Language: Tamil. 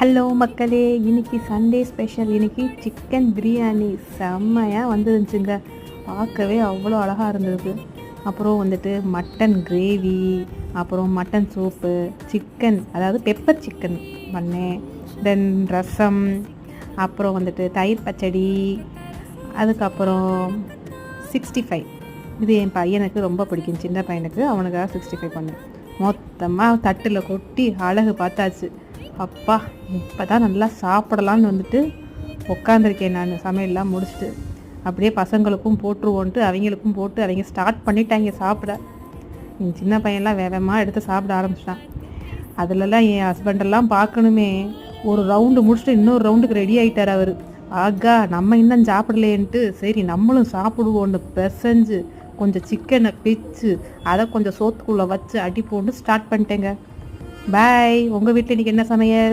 ஹலோ மக்களே. இன்னைக்கு சண்டே ஸ்பெஷல் இன்னைக்கு சிக்கன் பிரியாணி செம்மையாக வந்துருந்துச்சுங்க பார்க்கவே அவ்வளோ அழகாக இருந்தது. அப்புறம் வந்துட்டு மட்டன் கிரேவி அப்புறம் மட்டன் சூப்பு சிக்கன் அதாவது பெப்பர் சிக்கன் பண்ணேன். தென் ரசம் அப்புறம் வந்துட்டு தயிர் பச்சடி அதுக்கப்புறம் சிக்ஸ்டி ஃபைவ் இது என் பையனுக்கு ரொம்ப பிடிக்கும். சின்ன பையனுக்கு அவனுக்காக சிக்ஸ்டி ஃபைவ் பண்ணேன். மொத்தமாக தட்டில் கொட்டி அழகு பார்த்தாச்சு. அப்பா இப்போ தான் நல்லா சாப்பிடலான்னு வந்துட்டு உட்காந்துருக்கேன் நான். சமையல்லாம் முடிச்சுட்டு. அப்படியே பசங்களுக்கும் போட்டுருவோன்ட்டு அவங்களுக்கும் போட்டு அவங்க ஸ்டார்ட் பண்ணிட்டாங்க சாப்பிட. என் சின்ன பையன்லாம் வேகமாக எடுத்து சாப்பிட ஆரம்பிச்சிட்டான். அதுலலாம் என் ஹஸ்பண்டெல்லாம் பார்க்கணுமே. ஒரு ரவுண்டு முடிச்சுட்டு இன்னொரு ரவுண்டுக்கு ரெடி ஆகிட்டார் அவர். ஆகா நம்ம இன்னும் சாப்பிடலேன்ட்டு சரி நம்மளும் சாப்பிடுவோன்னு பெசஞ்சு கொஞ்சம் சிக்கனை பிச்சு அதை கொஞ்சம் சோத்துக்குள்ளே வச்சு அடி போட்டு ஸ்டார்ட் பண்ணிட்டேங்க. பாய் உங்கள் வீட்டில் இன்றைக்கி என்ன சமையல்?